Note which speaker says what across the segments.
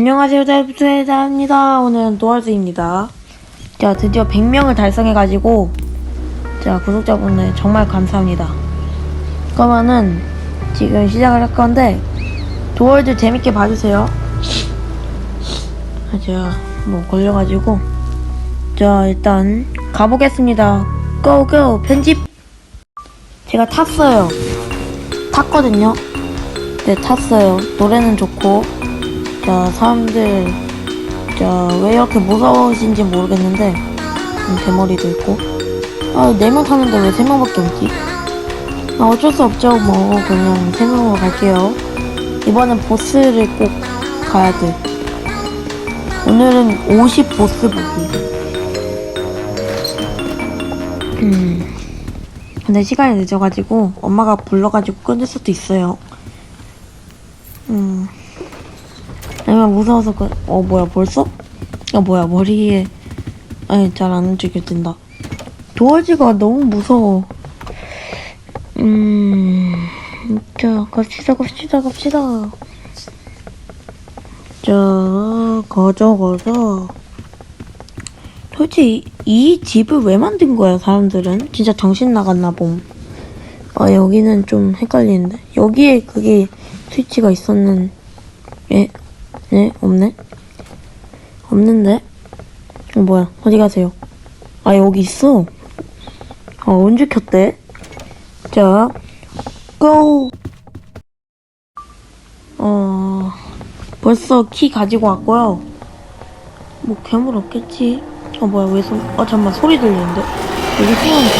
Speaker 1: 안녕하세요, 달부트입니다. 오늘은 노알스입니다. 자, 드디어 100명을 달성해가지고, 자, 구독자분들 정말 감사합니다. 그러면은, 지금 시작을 할 건데, 도월드 재밌게 봐주세요. 아, 제가 뭐 걸려가지고, 자, 일단, 가보겠습니다. 고고! 편집! 제가 탔어요. 탔거든요. 네, 탔어요. 노래는 좋고, 자, 사람들, 자, 왜 이렇게 무서우신지 모르겠는데, 음, 대머리도 있고. 아, 네명 타는데 왜세 명밖에 없지? 아, 어쩔 수 없죠. 뭐, 그냥 세 명으로 갈게요. 이번엔 보스를 꼭 가야 돼. 오늘은 50 보스 보기. 음. 근데 시간이 늦어가지고, 엄마가 불러가지고 끊을 수도 있어요. 음. 아니면 무서워서 그, 어, 뭐야, 벌써? 아, 뭐야, 머리에, 아니, 잘 안 움직여진다. 도어지가 너무 무서워. 음, 자, 갑시다, 갑시다, 갑시다. 자. 도대체 이, 이 집을 왜 만든 거야, 사람들은? 진짜 정신 나갔나 봄. 아, 여기는 좀 헷갈리는데. 여기에 그게 스위치가 있었는, 예? 네, 없네? 없는데? 어, 뭐야, 어디 가세요? 아, 여기 있어. 아, 언제 켰대? 자, 고! 어, 벌써 키 가지고 왔고요. 뭐, 괴물 없겠지? 어, 뭐야, 왜 소, 어, 잠깐만, 소리 들리는데? 여기 숨었는데?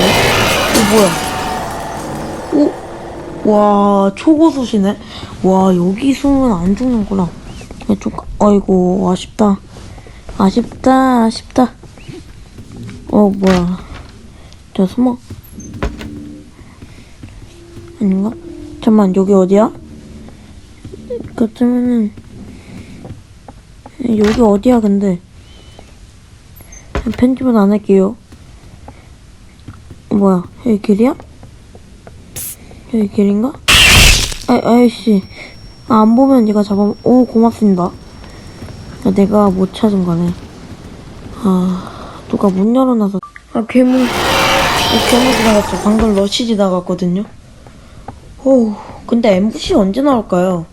Speaker 1: 어, 뭐야? 오, 와, 초고수시네? 와, 여기 숨으면 안 죽는구나. 야, 좀, 아이고, 아쉽다. 아쉽다, 아쉽다. 어, 뭐야. 저 숨어. 아닌가? 잠만, 여기 어디야? 그렇다면은, 여기 어디야, 근데? 편집은 안 할게요. 뭐야, 여기 길이야? 여기 길인가? 아, 아이씨. 아, 안 보면 얘가 잡아, 오, 고맙습니다. 야, 내가 못 찾은 거네. 아, 누가 문 열어놔서. 아, 괴물. 아, 괴물 지나갔죠. 방금 러시 지나갔거든요. 오, 근데 엠부시 언제 나올까요?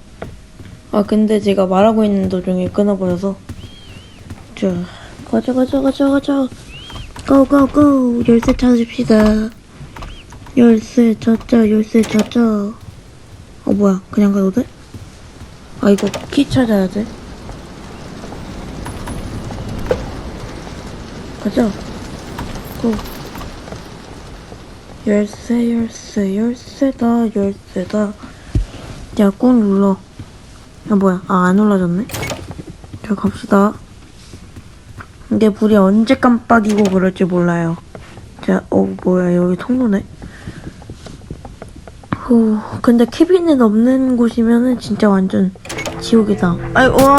Speaker 1: 아, 근데 제가 말하고 있는 도중에 끊어버려서. 자, 가자, 가자, 가자, 가자. 고고고! 열쇠 찾읍시다. 열쇠 찾자, 열쇠 찾자. 어, 뭐야. 그냥 가도 돼? 아, 이거 키 찾아야 돼. 가자. 고. 열쇠, 열쇠, 열쇠다, 열쇠다. 야, 꾹 눌러. 야, 뭐야. 아, 안 눌러졌네. 자, 갑시다. 이게 불이 언제 깜빡이고 그럴지 몰라요. 자, 어, 뭐야. 여기 통로네. 후, 근데 캐비넷 없는 곳이면은 진짜 완전 지옥이다. 아이, 와!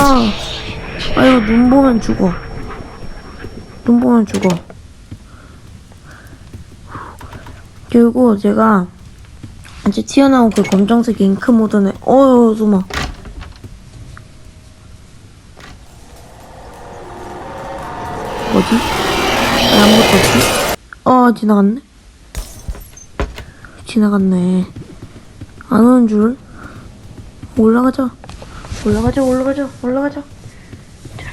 Speaker 1: 아이고, 눈 보면 죽어. 눈 보면 죽어. 그리고 제가 이제 튀어나온 그 검정색 잉크 모드네. 어휴, 숨어. 뭐지? 왜 아무것도 없지? 어, 지나갔네. 지나갔네. 안 오는 줄. 올라가자. 올라가자, 올라가자, 올라가자. 자.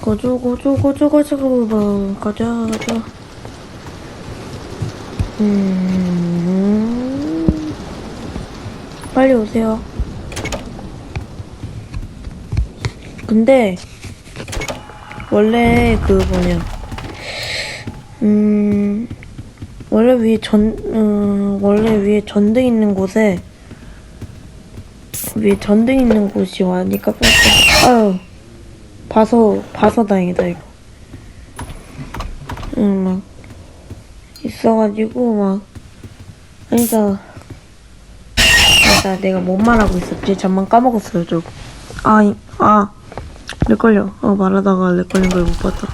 Speaker 1: 가자, 가자, 가자, 가자, 가자, 가자, 가자. 음, 빨리 오세요. 근데, 원래 그 뭐냐, 음, 원래 위에 전, 음, 원래 위에 전등 있는 곳에, 위에 전등 있는 곳이 와니까 깜짝, 아유, 봐서, 봐서 다행이다, 이거. 응, 막, 있어가지고, 막, 아니다. 아니다, 내가 뭔 말하고 있었지? 잠만 까먹었어요, 저. 아, 이- 아. 어, 말하다가 렉 걸린 걸 못 봤다.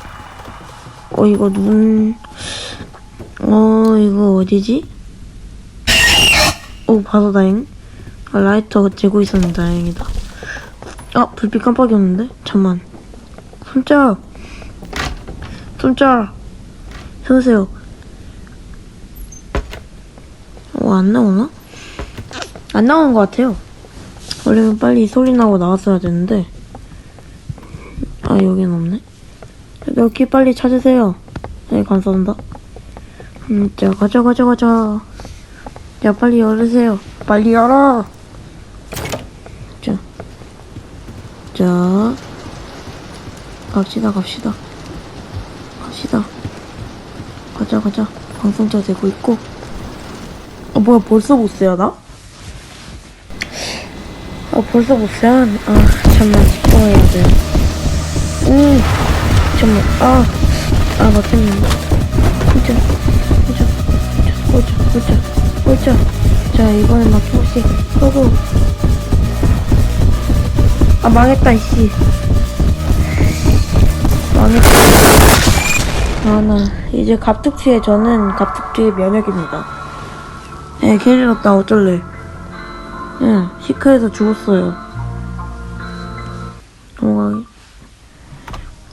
Speaker 1: 어, 이거 눈, 어, 이거 어디지? 오, 봐서 다행. 아, 라이터 재고 있었는데 다행이다. 아, 불빛 깜빡이었는데? 잠만. 손자. 손자. 해보세요. 어, 안 나오나? 안 나오는 것 같아요. 원래는 빨리 소리 나고 나왔어야 되는데. 아, 여긴 없네. 여기 빨리 찾으세요. 네, 감사합니다. 음, 자, 가자, 가자, 가자. 야, 빨리 열으세요. 빨리 열어! 자. 자. 갑시다, 갑시다. 갑시다. 가자, 가자. 방송자 되고 있고. 어, 뭐야, 벌써 보스야, 나? 아, 벌써 보스야? 아, 잠만, 집중해야 돼. 음, 잠만, 아, 아, 맞겠는데. 진짜, 진짜, 보자, 보자, 보자. 자, 이번엔 막힘없이 끄고. 아, 망했다, 이씨. 망했다. 아, 나, 이제 갑툭튀에 저는 갑툭튀의 면역입니다. 에, 큰일 났다, 어쩔래. 예, 시카에서 죽었어요. 넘어가기.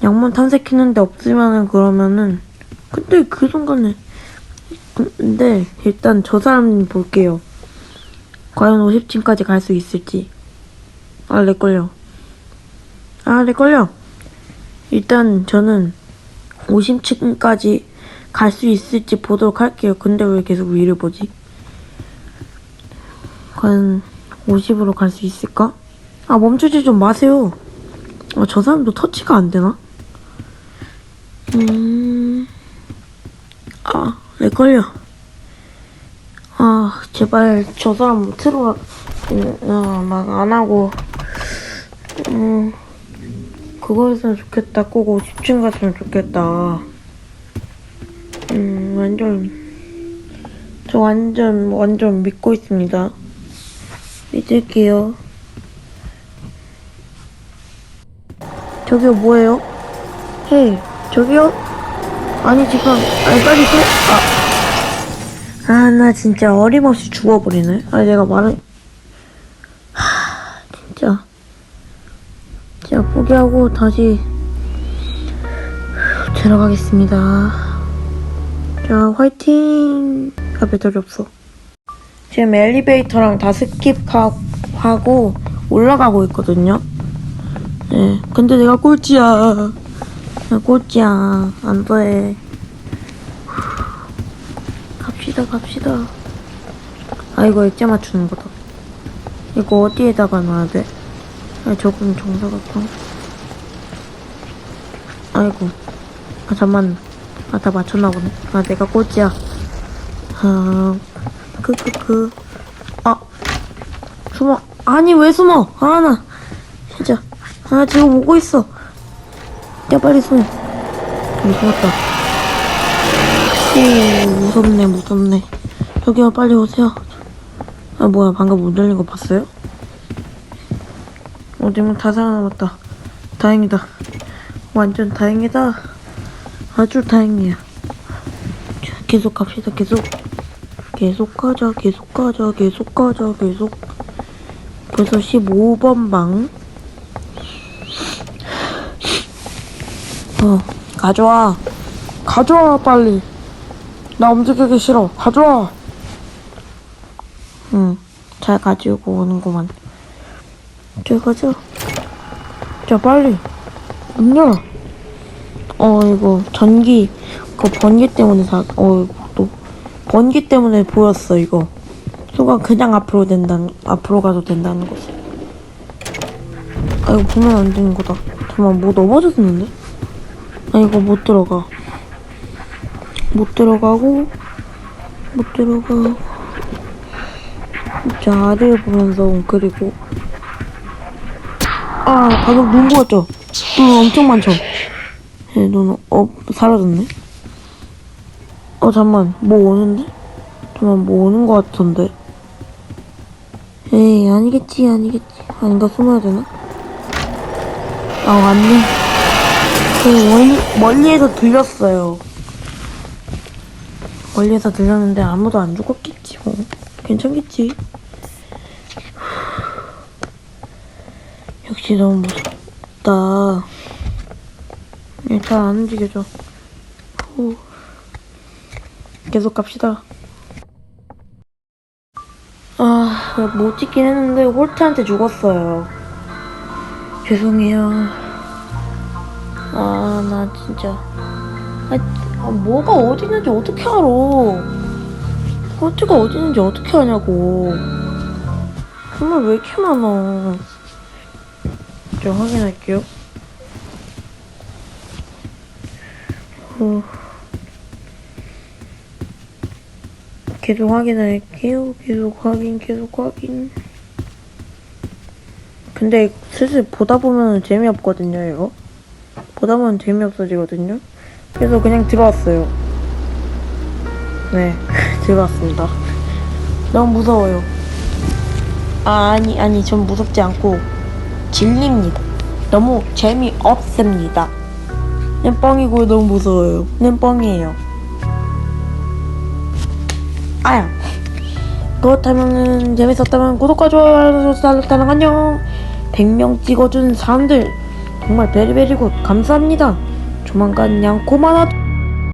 Speaker 1: 양문 탐색했는데 없으면은 그러면은 근데 그 순간에 근데 일단 저 사람 볼게요. 과연 50층까지 갈 수 있을지. 아, 렉 걸려. 아, 렉 걸려. 일단 저는 50층까지 갈 수 있을지 보도록 할게요. 근데 왜 계속 위를 보지? 과연 50으로 갈 수 있을까? 아, 멈추지 좀 마세요. 아, 저 사람도 터치가 안 되나? 음, 아, 왜 걸려? 아, 제발 저 사람 틀어, 음, 어, 막안 하고, 음, 그거 했으면 좋겠다. 꼭 50층 갔으면 좋겠다. 음, 완전, 저 완전, 완전 믿고 있습니다. 믿을게요. 저기요, 뭐예요? 헤이, 저기요? 아니, 지금, 아니, 빨리 서, 아. 아, 나 진짜 어림없이 죽어버리네. 아, 내가 말을, 하, 진짜. 진짜 포기하고 다시 들어가겠습니다. 자, 화이팅! 아, 배터리 없어. 지금 엘리베이터랑 다 스킵하고 올라가고 있거든요. 네, 근데 내가 꼴찌야. 나 꼴찌야. 안 돼. 갑시다, 갑시다. 아, 이거 액자 맞추는 거다. 이거 어디에다가 놔야 돼? 아, 저건 정사각형. 아이고. 아, 잠만. 아, 다 맞췄나 보네. 아, 내가 꼴찌야. 아, 크크크. 아, 숨어. 아니, 왜 숨어? 아, 나. 진짜. 아, 지금 오고 있어. 야, 빨리 숨어. 여기 숨었다. 오, 무섭네, 무섭네. 저기요, 빨리 오세요. 아, 뭐야, 방금 문 열린 거 봤어요? 어디면 다 살아남았다. 다행이다. 완전 다행이다. 아주 다행이야. 자, 계속 갑시다, 계속. 계속 가자, 계속 가자, 계속 가자, 계속. 벌써 15번 방. 어, 가져와. 가져와, 빨리. 나 움직이기 싫어. 가져와. 응, 잘 가지고 오는구만. 저 가자. 자, 빨리. 문 열어. 어, 이거, 전기, 그 번개 때문에 사, 어, 또, 번개 때문에 보였어, 이거. 순간 그냥 앞으로 된다는, 앞으로 가도 된다는 거지. 아, 이거 보면 안 되는 거다. 잠깐만, 뭐 넘어졌는데? 아, 이거 못 들어가. 못 들어가고, 못 들어가고. 자, 아래를 보면서 웅크리고. 아, 방금 눈 보였죠? 눈 엄청 많죠? 예, 눈, 어, 사라졌네? 어, 잠만, 뭐 오는데? 잠만, 뭐 오는 거 같던데? 에이, 아니겠지, 아니겠지. 아닌가, 숨어야 되나? 아, 왔네. 그, 멀리, 멀리에서 들렸어요. 멀리에서 들렸는데 아무도 안 죽었겠지, 뭐. 괜찮겠지. 역시 길 너무 무섭다. 잘 안 움직여져. 후. 계속 갑시다. 아, 못 찍긴 했는데 홀트한테 죽었어요. 죄송해요. 아, 나 진짜. 아, 아, 뭐가 어디 있는지 어떻게 알아? 홀트가 어디 있는지 어떻게 아냐고. 정말 왜 이렇게 많아? 저 확인할게요. 어. 계속 확인할게요. 계속 확인, 계속 확인. 근데 슬슬 보다 보면 재미없거든요, 이거. 보다 보면 재미없어지거든요. 그래서 그냥 들어왔어요. 네, 들어왔습니다. 너무 무서워요. 아, 아니, 아니, 전 무섭지 않고 질립니다. 너무 재미없습니다. 는 뻥이고 너무 무서워요. 는 뻥이에요. 아야. 그렇다면 재밌었다면 구독과 좋아요 알려줘서 알렸다는 안녕. 100명 찍어준 사람들 정말 베리베리 굿 감사합니다. 조만간 양코만 하